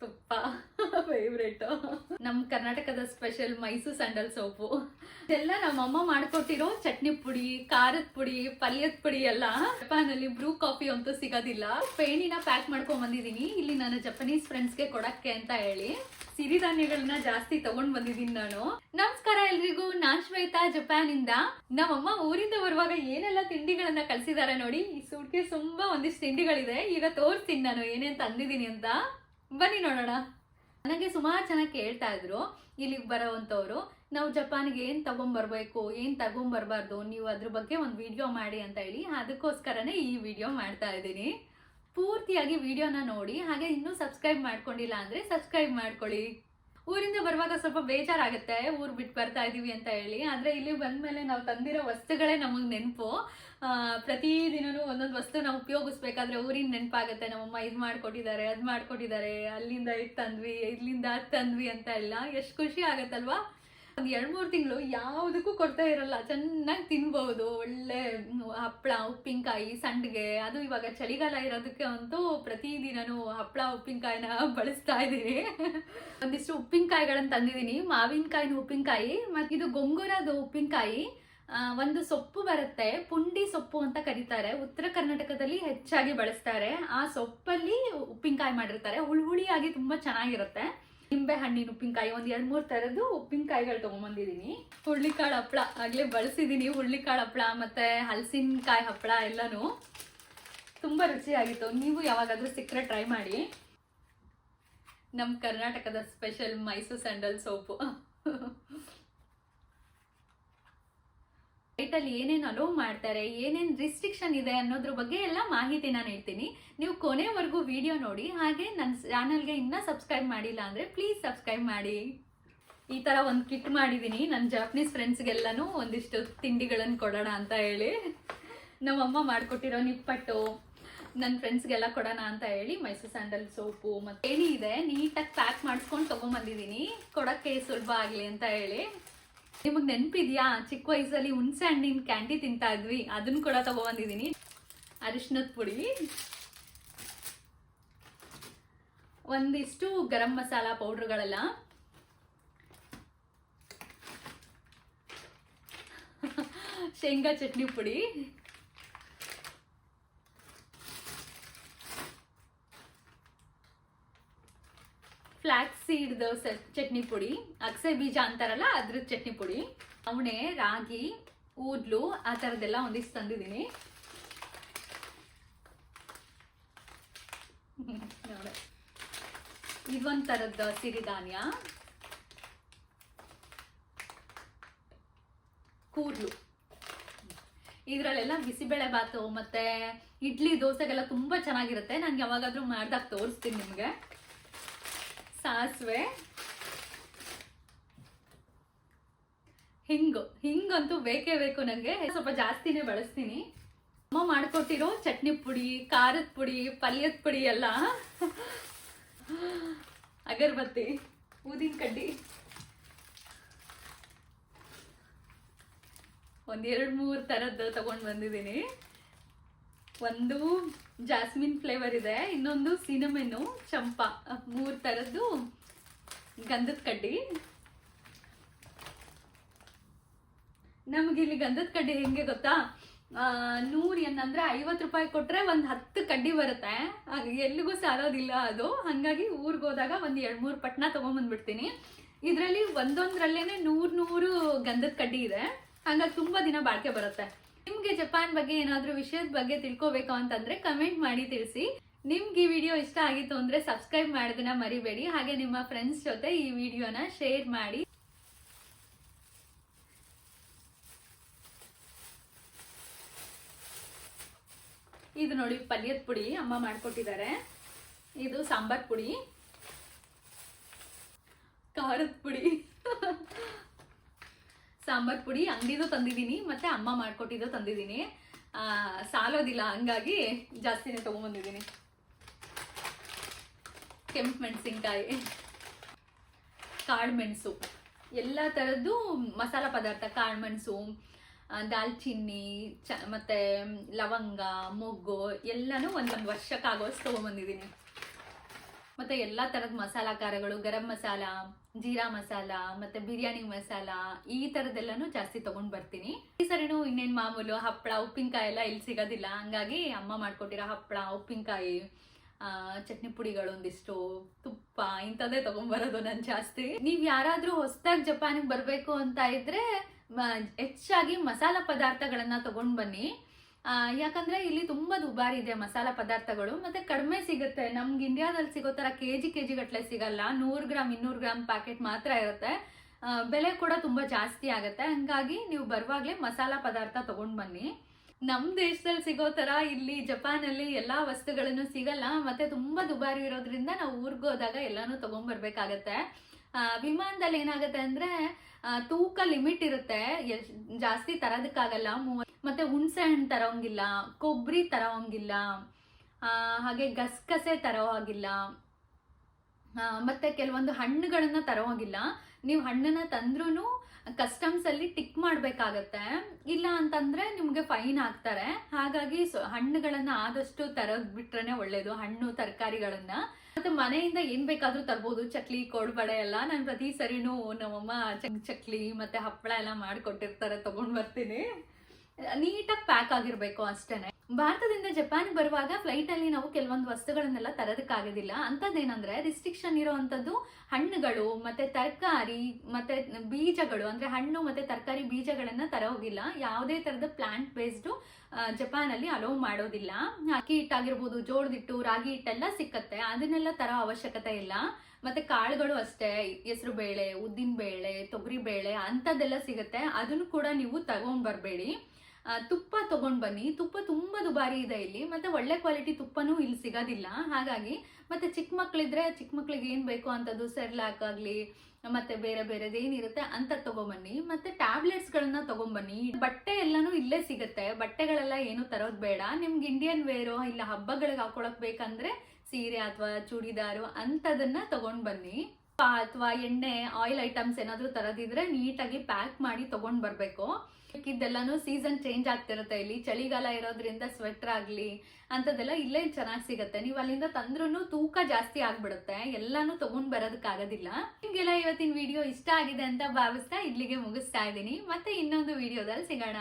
ತುಪ್ಪ ಫೇವ್ರೇಟ್ ನಮ್ಮ ಕರ್ನಾಟಕದ ಸ್ಪೆಷಲ್ ಮೈಸೂರು ಸ್ಯಾಂಡಲ್ ಸೋಪು ಇದೆಲ್ಲ ನಮ್ಮಮ್ಮ ಮಾಡ್ಕೊಟ್ಟಿರೋ ಚಟ್ನಿ ಪುಡಿ, ಖಾರದ ಪುಡಿ, ಪಲ್ಯದ ಪುಡಿ ಎಲ್ಲ ಜಪಾನಲ್ಲಿ ಬ್ರೂ ಕಾಫಿ ಅಂತೂ ಸಿಗೋದಿಲ್ಲ. ಪೇಣಿನ ಪ್ಯಾಕ್ ಮಾಡ್ಕೊಂಡ್ ಬಂದಿದ್ದೀನಿ. ಇಲ್ಲಿ ನನ್ನ ಜಪನೀಸ್ ಫ್ರೆಂಡ್ಸ್ಗೆ ಕೊಡಕ್ಕೆ ಅಂತ ಹೇಳಿ ಸಿರಿಧಾನ್ಯಗಳನ್ನ ಜಾಸ್ತಿ ತಗೊಂಡ್ ಬಂದಿದ್ದೀನಿ ನಾನು. ನಮಸ್ಕಾರ ಎಲ್ರಿಗೂ. ನಾನ್ ಶ್ವೇತಾ ಜಪಾನ್ ಇಂದ ನಮ್ಮಮ್ಮ ಊರಿಂದ ಬರುವಾಗ ಏನೆಲ್ಲ ತಿಂಡಿಗಳನ್ನ ಕಳ್ಸಿದಾರೆ ನೋಡಿ. ಈ ಸೂಟ್ಗೆ ತುಂಬಾ ಒಂದಿಷ್ಟು ತಿಂಡಿಗಳಿದೆ. ಈಗ ತೋರಿಸ್ತೀನಿ ನಾನು ಏನೇನ್ ತಂದಿದ್ದೀನಿ ಅಂತ. ಬನ್ನಿ ನೋಡೋಣ. ನನಗೆ ಸುಮಾರು ಜನ ಕೇಳ್ತಾ ಇದ್ರು, ಇಲ್ಲಿಗೆ ಬರೋವಂಥವ್ರು, ನಾವು ಜಪಾನ್ಗೆ ಏನು ತಗೊಂಬರ್ಬೇಕು, ಏನು ತಗೊಂಬರ್ಬಾರ್ದು, ನೀವು ಅದ್ರ ಬಗ್ಗೆ ಒಂದು ವಿಡಿಯೋ ಮಾಡಿ ಅಂತ ಹೇಳಿ ಅದಕ್ಕೋಸ್ಕರನೇ ಈ ವಿಡಿಯೋ ಮಾಡ್ತಾ ಇದ್ದೀನಿ. ಪೂರ್ತಿಯಾಗಿ ವಿಡಿಯೋನ ನೋಡಿ, ಹಾಗೆ ಇನ್ನೂ ಸಬ್ಸ್ಕ್ರೈಬ್ ಮಾಡ್ಕೊಂಡಿಲ್ಲ ಅಂದರೆ ಸಬ್ಸ್ಕ್ರೈಬ್ ಮಾಡ್ಕೊಳ್ಳಿ. ಊರಿಂದ ಬರುವಾಗ ಸ್ವಲ್ಪ ಬೇಜಾರಾಗುತ್ತೆ, ಊರು ಬಿಟ್ಟು ಬರ್ತಾ ಇದೀವಿ ಅಂತ ಹೇಳಿ. ಆದರೆ ಇಲ್ಲಿ ಬಂದ ಮೇಲೆ ನಾವು ತಂದಿರೋ ವಸ್ತುಗಳೇ ನಮಗೆ ನೆನಪು. ಪ್ರತಿದಿನನೂ ಒಂದೊಂದು ವಸ್ತು ನಾವು ಉಪಯೋಗಿಸ್ಬೇಕಾದ್ರೆ ಊರಿನ ನೆನಪಾಗುತ್ತೆ. ನಮ್ಮಮ್ಮ ಇದು ಮಾಡ್ಕೊಟ್ಟಿದ್ದಾರೆ, ಅದು ಮಾಡ್ಕೊಟ್ಟಿದ್ದಾರೆ, ಅಲ್ಲಿಂದ ಇದು ತಂದ್ವಿ, ಇಲ್ಲಿಂದ ಅದು ತಂದ್ವಿ ಅಂತ ಎಲ್ಲ. ಎಷ್ಟು ಖುಷಿ ಆಗತ್ತಲ್ವಾ? ಒಂದು ಎರಡು ಮೂರು ತಿಂಗಳು ಯಾವುದಕ್ಕೂ ಕೊಡ್ತಾ ಇರಲ್ಲ. ಚೆನ್ನಾಗಿ ತಿನ್ಬೋದು. ಒಳ್ಳೆ ಹಪ್ಪಳ ಉಪ್ಪಿನಕಾಯಿ, ಸಂಡಿಗೆ, ಅದು ಇವಾಗ ಚಳಿಗಾಲ ಇರೋದಕ್ಕೆ ಅಂತೂ ಪ್ರತಿದಿನನೂ ಹಪ್ಪಳ ಉಪ್ಪಿನಕಾಯಿನ ಬಳಸ್ತಾ ಇದ್ದೀನಿ. ಒಂದಿಷ್ಟು ಉಪ್ಪಿನಕಾಯಿಗಳನ್ನು ತಂದಿದ್ದೀನಿ. ಮಾವಿನಕಾಯಿನ ಉಪ್ಪಿನಕಾಯಿ, ಮತ್ತು ಇದು ಗೊಂಗುರದ ಉಪ್ಪಿನಕಾಯಿ. ಒಂದು ಸೊಪ್ಪು ಬರುತ್ತೆ. ಪುಂಡಿ ಸೊಪ್ಪು ಅಂತ ಕರೀತಾರೆ. ಉತ್ತರ ಕರ್ನಾಟಕದಲ್ಲಿ ಹೆಚ್ಚಾಗಿ ಬಳಸ್ತಾರೆ. ಆ ಸೊಪ್ಪಲ್ಲಿ ಉಪ್ಪಿನಕಾಯಿ ಮಾಡಿರ್ತಾರೆ. ಹುಳಿ ಹುಳಿಯಾಗಿ ತುಂಬಾ ಚೆನ್ನಾಗಿರುತ್ತೆ. ನಿಂಬೆ ಹಣ್ಣಿನ ಉಪ್ಪಿನಕಾಯಿ ಒಂದು ಎರಡು ಮೂರು ತರದ್ದು ಉಪ್ಪಿನಕಾಯಿಗಳು ತಗೊಂಬಂದಿದ್ದೀನಿ ಹುಳ್ಳಿಕಾಳು ಹಪ್ಪಳ ಆಗಲೇ ಬಳಸಿದೀನಿ ಹುಳ್ಳಿಕಾಳು ಹಪ್ಪಳ ಮತ್ತೆ ಹಲಸಿನಕಾಯಿ ಹಪ್ಪಳ ಎಲ್ಲಾನು. ತುಂಬಾ ರುಚಿಯಾಗಿತ್ತು. ನೀವು ಯಾವಾಗಾದರೂ ಸಿಕ್ಕರೆ ಟ್ರೈ ಮಾಡಿ. ನಮ್ಮ ಕರ್ನಾಟಕದ ಸ್ಪೆಷಲ್ ಮೈಸೂರು ಸ್ಯಾಂಡಲ್ ಸೋಪು ಅಲ್ಲಿ ಏನೇನು ಅಲೋ ಮಾಡ್ತಾರೆ, ಏನೇನು ರಿಸ್ಟ್ರಿಕ್ಷನ್ ಇದೆ ಅನ್ನೋದ್ರ ಬಗ್ಗೆ ಎಲ್ಲ ಮಾಹಿತಿ ನಾನು ಹೇಳ್ತೀನಿ. ನೀವು ಕೊನೆವರೆಗೂ ವಿಡಿಯೋ ನೋಡಿ, ಹಾಗೆ ನನ್ನ ಚಾನಲ್ಗೆ ಇನ್ನೂ ಸಬ್ಸ್ಕ್ರೈಬ್ ಮಾಡಿಲ್ಲ ಅಂದರೆ ಪ್ಲೀಸ್ ಸಬ್ಸ್ಕ್ರೈಬ್ ಮಾಡಿ. ಈ ಥರ ಒಂದು ಕಿಟ್ ಮಾಡಿದ್ದೀನಿ ನನ್ನ ಜಾಪನೀಸ್ ಫ್ರೆಂಡ್ಸ್ಗೆಲ್ಲನೂ ಒಂದಿಷ್ಟು ತಿಂಡಿಗಳನ್ನು ಕೊಡೋಣ ಅಂತ ಹೇಳಿ. ನಮ್ಮಮ್ಮ ಮಾಡಿಕೊಟ್ಟಿರೋ ನಿಪ್ಪಟ್ಟು ನನ್ನ ಫ್ರೆಂಡ್ಸ್ಗೆಲ್ಲ ಕೊಡೋಣ ಅಂತ ಹೇಳಿ ಮೈಸೂರು ಸ್ಯಾಂಡಲ್ ಸೋಪು ಮತ್ತು ಏನಿದೆ ನೀಟಾಗಿ ಪ್ಯಾಕ್ ಮಾಡಿಸ್ಕೊಂಡು ತೊಗೊಂಬಂದಿದ್ದೀನಿ ಕೊಡೋಕ್ಕೆ ಸುಲಭ ಆಗಲಿ ಅಂತ ಹೇಳಿ. ನಿಮಗೆ ನೆನಪಿದ್ಯಾ? ಚಿಕ್ಕ ವಯಸ್ಸಲ್ಲಿ ಹುಣಸೆ ಹಣ್ಣಿನ ಕ್ಯಾಂಡಿ ತಿಂತಾ ಇದ್ವಿ. ಅದನ್ನ ಕೂಡ ತಗೊಬಂದಿದ್ದೀನಿ ಅರಿಶಿನದ ಪುಡಿ. ಒಂದಿಷ್ಟು ಗರಂ ಮಸಾಲ ಪೌಡ್ರ್ಗಳೆಲ್ಲ. ಶೇಂಗಾ ಚಟ್ನಿ ಪುಡಿ. ಫ್ಲಾಕ್ಸ್ ಸೀಡ್ ಚಟ್ನಿ ಪುಡಿ ಅಕ್ಸೆ ಬೀಜ ಅಂತಾರಲ್ಲ ಅದ್ರ ಚಟ್ನಿ ಪುಡಿ, ಅವಣೆ, ರಾಗಿ, ಊದ್ಲು, ಆ ಥರದ್ದೆಲ್ಲ ಒಂದಿಷ್ಟು ತಂದಿದ್ದೀನಿ. ಇದೊಂದ್ ಇದೊಂದು ಥರದ ಸಿರಿಧಾನ್ಯ ಕೂದ್ಲು. ಇದರಲ್ಲೆಲ್ಲ ಬಿಸಿಬೇಳೆ ಬಾತು ಮತ್ತೆ ಇಡ್ಲಿ ದೋಸೆಗೆಲ್ಲ ತುಂಬಾ ಚೆನ್ನಾಗಿರುತ್ತೆ. ನಾನು ಯಾವಾಗಾದ್ರೂ ಮಾಡ್ದಾಗ ತೋರಿಸ್ತೀನಿ ನಿಮಗೆ. ಸಾಸಿವೆ. ಹಿಂಗು, ಹಿಂಗಂತೂ ಬೇಕೇ ಬೇಕು ನನಗೆ ಸ್ವಲ್ಪ ಜಾಸ್ತಿನೇ ಬಳಸ್ತೀನಿ. ಅಮ್ಮ ಮಾಡ್ಕೊಟ್ಟಿರೋ ಚಟ್ನಿ ಪುಡಿ, ಖಾರದ ಪುಡಿ, ಪಲ್ಯದ ಪುಡಿ ಎಲ್ಲ. ಅಗರಬತ್ತಿ, ಊದಿನ ಕಡ್ಡಿ. ಒಂದೆರಡು ಮೂರು ಥರದ್ದು ತಗೊಂಡ್ ಬಂದಿದ್ದೀನಿ. ಒಂದು ಜಾಸ್ಮಿನ್ ಫ್ಲೇವರ್ ಇದೆ, ಇನ್ನೊಂದು ಸಿನಮೆನು ಚಂಪಾ ಮೂರು ತರದ್ದು ಗಂಧದ ಕಡ್ಡಿ. ನಮ್ಗೆ ಇಲ್ಲಿ ಗಂಧದ ಕಡ್ಡಿ ಹೆಂಗೆ ಗೊತ್ತಾ? ನೂರು ಏನಂದ್ರೆ ಐವತ್ತು ರೂಪಾಯಿ ಕೊಟ್ರೆ ಒಂದು ಹತ್ತು ಕಡ್ಡಿ ಬರುತ್ತೆ. ಎಲ್ಲಿಗೂ ಸಾರೋದಿಲ್ಲ ಅದು. ಹಂಗಾಗಿ ಊರಿಗೆ ಹೋದಾಗ ಒಂದು ಎರಡು ಮೂರು ಪಟ್ನ ತಗೊಂಬಂದ್ಬಿಡ್ತೀನಿ. ಇದರಲ್ಲಿ ಒಂದೊಂದ್ರಲ್ಲೇನೆ ನೂರು ನೂರು ಗಂಧದ ಕಡ್ಡಿ ಇದೆ. ಹಂಗಾಗಿ ತುಂಬಾ ದಿನ ಬಾಳ್ಕೆ ಬರುತ್ತೆ. ನಿಮ್ಗೆ ಜಪಾನ್ ಬಗ್ಗೆ ಏನಾದರೂ ವಿಷಯದ ಬಗ್ಗೆ ತಿಳ್ಕೋಬೇಕು ಅಂತಂದ್ರೆ ಕಮೆಂಟ್ ಮಾಡಿ ತಿಳಿಸಿ. ನಿಮ್ಗೆ ಈ ವಿಡಿಯೋ ಇಷ್ಟ ಆಗಿತ್ತು ಅಂದ್ರೆ ಸಬ್ಸ್ಕ್ರೈಬ್ ಮಾಡೋದನ್ನ ಮರಿಬೇಡಿ. ಹಾಗೆ ನಿಮ್ಮ ಫ್ರೆಂಡ್ಸ್ ಜೊತೆ ಈ ವಿಡಿಯೋನ ಶೇರ್ ಮಾಡಿ. ಇದು ನೋಡಿ ಪಲ್ಯದ ಪುಡಿ ಅಮ್ಮ ಮಾಡ್ಕೊಟ್ಟಿದ್ದಾರೆ. ಇದು ಸಾಂಬಾರ್ ಪುಡಿ. ಖಾರದ ಪುಡಿ. ಸಾಂಬಾರ್ ಪುಡಿ ಅಂಗಡಿದು ತಂದಿದ್ದೀನಿ, ಮತ್ತೆ ಅಮ್ಮ ಮಾಡ್ಕೊಟ್ಟಿದ್ದು ತಂದಿದ್ದೀನಿ. ಸಾಲೋದಿಲ್ಲ, ಹಂಗಾಗಿ ಜಾಸ್ತಿನೇ ತಗೊಂಬಂದಿದ್ದೀನಿ. ಕೆಂಪು ಮೆಣಸಿನ್ಕಾಯಿ, ಕಾಳುಮೆಣಸು, ಎಲ್ಲ ಥರದ್ದು ಮಸಾಲ ಪದಾರ್ಥ, ಕಾಳುಮೆಣಸು ಮೆಣಸು ದಾಲ್ಚಿನ್ನಿ, ಚ, ಮತ್ತೆ ಲವಂಗ, ಮೊಗ್ಗು, ಎಲ್ಲನೂ ಒಂದೊಂದು ವರ್ಷಕ್ಕಾಗೋಷ್ಟು ತೊಗೊಂಬಂದಿದ್ದೀನಿ. ಮತ್ತೆ ಎಲ್ಲಾ ತರದ ಮಸಾಲಾ ಖಾರಗಳು, ಗರಂ ಮಸಾಲ, ಜೀರಾ ಮಸಾಲ, ಮತ್ತೆ ಬಿರಿಯಾನಿ ಮಸಾಲ, ಈ ತರದೆಲ್ಲಾನು ಜಾಸ್ತಿ ತಗೊಂಡ್ ಬರ್ತೀನಿ. ಈ ಸರಿನೂ ಇನ್ನೇನ್ ಮಾಮೂಲು ಹಪ್ಪಳ, ಉಪ್ಪಿನಕಾಯಿ ಎಲ್ಲ ಇಲ್ಲಿ ಸಿಗೋದಿಲ್ಲ. ಹಂಗಾಗಿ ಅಮ್ಮ ಮಾಡ್ಕೊಟ್ಟಿರೋ ಹಪ್ಪಳ, ಉಪ್ಪಿನಕಾಯಿ ಚಟ್ನಿ ಪುಡಿಗಳು ಒಂದಿಷ್ಟು, ತುಪ್ಪ, ಇಂಥದ್ದೇ ತಗೊಂಡ್ಬರೋದು ನಾನು ಜಾಸ್ತಿ. ನೀವ್ ಯಾರಾದ್ರೂ ಹೊಸದಾಗಿ ಜಪಾನಿಗೆ ಬರಬೇಕು ಅಂತ ಇದ್ರೆ ಹೆಚ್ಚಾಗಿ ಮಸಾಲ ಪದಾರ್ಥಗಳನ್ನ ತಗೊಂಡ್ ಬನ್ನಿ. ಯಾಕಂದ್ರೆ ಇಲ್ಲಿ ತುಂಬಾ ದುಬಾರಿ ಇದೆ ಮಸಾಲ ಪದಾರ್ಥಗಳು. ಮತ್ತೆ ಕಡಿಮೆ ಸಿಗುತ್ತೆ. ನಮ್ಗೆ ಇಂಡಿಯಾದಲ್ಲಿ ಸಿಗೋ ತರ ಕೆಜಿ ಕೆಜಿ ಗಟ್ಟಲೆ ಸಿಗಲ್ಲ. ನೂರು ಗ್ರಾಮ್ ಇನ್ನೂರು ಗ್ರಾಮ್ ಪ್ಯಾಕೆಟ್ ಮಾತ್ರ ಇರುತ್ತೆ. ಬೆಲೆ ಕೂಡ ತುಂಬಾ ಜಾಸ್ತಿ ಆಗುತ್ತೆ. ಹಂಗಾಗಿ ನೀವು ಬರುವಾಗ್ಲೇ ಮಸಾಲ ಪದಾರ್ಥ ತಗೊಂಡ್ ಬನ್ನಿ. ನಮ್ಮ ದೇಶದಲ್ಲಿ ಸಿಗೋ ತರ ಇಲ್ಲಿ ಜಪಾನಲ್ಲಿ ಎಲ್ಲಾ ವಸ್ತುಗಳನ್ನು ಸಿಗಲ್ಲ. ಮತ್ತೆ ತುಂಬಾ ದುಬಾರಿ ಇರೋದ್ರಿಂದ ನಾವು ಊರ್ಗ್ ಹೋದಾಗ ಎಲ್ಲಾನು ತಗೊಂಡ್ಬರ್ಬೇಕಾಗತ್ತೆ ವಿಮಾನದಲ್ಲಿ ಏನಾಗುತ್ತೆ ಅಂದ್ರೆ ತೂಕ ಲಿಮಿಟ್ ಇರುತ್ತೆ. ಜಾಸ್ತಿ ತರೋದಕ್ಕಾಗಲ್ಲ. ಮೂವತ್ ಮತ್ತೆ ಹುಣಸೆ ಹಣ್ಣು ತರೋಂಗಿಲ್ಲ ಕೊಬ್ಬರಿ ತರೋಂಗಿಲ್ಲ ಹಾಗೆ ಗಸಗಸೆ ತರೋ ಹಾಗಿಲ್ಲ ಮತ್ತೆ ಕೆಲವೊಂದು ಹಣ್ಣುಗಳನ್ನ ತರೋ ಹಾಗಿಲ್ಲ ನೀವು ಹಣ್ಣನ್ನ ತಂದ್ರೂ ಕಸ್ಟಮ್ಸ್ ಅಲ್ಲಿ ಟಿಕ್ ಮಾಡ್ಬೇಕಾಗತ್ತೆ. ಇಲ್ಲ ಅಂತಂದ್ರೆ ನಿಮ್ಗೆ ಫೈನ್ ಹಾಕ್ತಾರೆ ಹಾಗಾಗಿ ಸೊ- ಹಣ್ಣುಗಳನ್ನ ಆದಷ್ಟು ತರೋದ್ ಬಿಟ್ರೇನೆ ಒಳ್ಳೇದು, ಹಣ್ಣು, ತರಕಾರಿಗಳನ್ನ. ಮತ್ತೆ ಮನೆಯಿಂದ ಏನ್ ಬೇಕಾದ್ರೂ ತರ್ಬೋದು. ಚಕ್ಲಿ ಕೋಡ್ಬಡೆ ಎಲ್ಲ. ನಾನು ಪ್ರತಿ ಸರಿನೂ ನಮ್ಮಮ್ಮ ಚಕ್, ಚಕ್ಲಿ ಮತ್ತೆ ಹಪ್ಪಳ ಎಲ್ಲ ಮಾಡ್ಕೊಟ್ಟಿರ್ತಾರೆ, ತಗೊಂಡ್ ಬರ್ತೀನಿ. ನೀಟಾಗಿ ಪ್ಯಾಕ್ ಆಗಿರ್ಬೇಕು ಅಷ್ಟೇನೆ. ಭಾರತದಿಂದ ಜಪಾನ್ ಬರುವಾಗ ಫ್ಲೈಟ್ ಅಲ್ಲಿ ನಾವು ಕೆಲವೊಂದು ವಸ್ತುಗಳನ್ನೆಲ್ಲ ತರೋದಕ್ಕಾಗೋದಿಲ್ಲ. ಅಂತದ್ದೇನಂದ್ರೆ ರಿಸ್ಟ್ರಿಕ್ಷನ್ ಇರುವಂತದ್ದು ಹಣ್ಣುಗಳು, ಮತ್ತೆ ತರಕಾರಿ, ಮತ್ತೆ ಬೀಜಗಳು. ಅಂದ್ರೆ ಹಣ್ಣು ಮತ್ತೆ ತರಕಾರಿ ಬೀಜಗಳನ್ನ ತರೋಗಿಲ್ಲ ಯಾವುದೇ ತರದ ಪ್ಲಾಂಟ್ ಬೇಸ್ಡ್ ಜಪಾನ್ ಅಲ್ಲಿ ಅಲೋ ಮಾಡೋದಿಲ್ಲ. ಅಕ್ಕಿ ಹಿಟ್ಟಾಗಿರ್ಬೋದು ಜೋಳದ ಹಿಟ್ಟು ರಾಗಿ ಹಿಟ್ಟೆಲ್ಲ ಸಿಕ್ಕತ್ತೆ. ಅದನ್ನೆಲ್ಲ ತರೋ ಅವಶ್ಯಕತೆ ಇಲ್ಲ. ಮತ್ತೆ ಕಾಳುಗಳು ಅಷ್ಟೇ. ಹೆಸರು ಬೇಳೆ, ಉದ್ದಿನ ಬೇಳೆ, ತೊಗರಿ ಬೇಳೆ ಅಂಥದ್ದೆಲ್ಲ ಸಿಗುತ್ತೆ. ಅದನ್ನು ಕೂಡ ನೀವು ತಗೊಂಡ್ ಬರಬೇಡಿ ತುಪ್ಪ ತಗೊಂಡ್ ಬನ್ನಿ. ತುಪ್ಪ ತುಂಬಾ ದುಬಾರಿ ಇದೆ ಇಲ್ಲಿ. ಮತ್ತೆ ಒಳ್ಳೆ ಕ್ವಾಲಿಟಿ ತುಪ್ಪನೂ ಇಲ್ಲಿ ಸಿಗೋದಿಲ್ಲ. ಹಾಗಾಗಿ ಮತ್ತೆ ಚಿಕ್ಕ ಮಕ್ಕಳಿದ್ರೆ ಚಿಕ್ಕ ಮಕ್ಳಿಗೆ ಏನು ಬೇಕು ಅಂತದ್ದು ಸೆರ್ಲಾಕ್ ಆಗಲಿ, ಮತ್ತೆ ಬೇರೆ ಬೇರೆದು ಏನಿರುತ್ತೆ ಅಂತ ತಗೊಂಬನ್ನಿ. ಮತ್ತೆ ಟ್ಯಾಬ್ಲೆಟ್ಸ್ ಗಳನ್ನ ತಗೊಂಬನ್ನಿ. ಬಟ್ಟೆ ಎಲ್ಲನೂ ಇಲ್ಲೇ ಸಿಗುತ್ತೆ. ಬಟ್ಟೆಗಳೆಲ್ಲ ಏನು ತರೋದು ಬೇಡ. ನಿಮ್ಗೆ ಇಂಡಿಯನ್ ವೇರೋ ಇಲ್ಲ ಹಬ್ಬಗಳಿಗೆ ಹಾಕೊಳಕ್ ಬೇಕಂದ್ರೆ ಸೀರೆ ಅಥವಾ ಚೂಡಿದಾರು ಅಂತದನ್ನ ತಗೊಂಡ್ ಬನ್ನಿ. ಅಥವಾ ಎಣ್ಣೆ ಆಯಿಲ್ ಐಟಮ್ಸ್ ಏನಾದರೂ ತರೋದಿದ್ರೆ ನೀಟಾಗಿ ಪ್ಯಾಕ್ ಮಾಡಿ ತಗೊಂಡ್ ಬರ್ಬೇಕು. ಇದೆಲ್ಲಾನು ಸೀಸನ್ ಚೇಂಜ್ ಆಗ್ತಿರುತ್ತೆ ಇಲ್ಲಿ. ಚಳಿಗಾಲ ಇರೋದ್ರಿಂದ ಸ್ವೆಟರ್ ಆಗ್ಲಿ ಅಂತದೆಲ್ಲ ಇಲ್ಲೇ ಚೆನ್ನಾಗಿ ಸಿಗುತ್ತೆ. ನೀವು ಅಲ್ಲಿಂದ ತಂದ್ರೂ ತೂಕ ಜಾಸ್ತಿ ಆಗ್ಬಿಡುತ್ತೆ. ಎಲ್ಲಾನು ತಗೊಂಡ್ ಬರೋದಕ್ಕಾಗೋದಿಲ್ಲ. ನಿಮ್ಗೆಲ್ಲ ಇವತ್ತಿನ ವಿಡಿಯೋ ಇಷ್ಟ ಆಗಿದೆ ಅಂತ ಭಾವಿಸ್ತಾ ಇಲ್ಲಿಗೆ ಮುಗಿಸ್ತಾ ಇದ್ದೀನಿ. ಮತ್ತೆ ಇನ್ನೊಂದು ವಿಡಿಯೋದಲ್ಲಿ ಸಿಗೋಣ.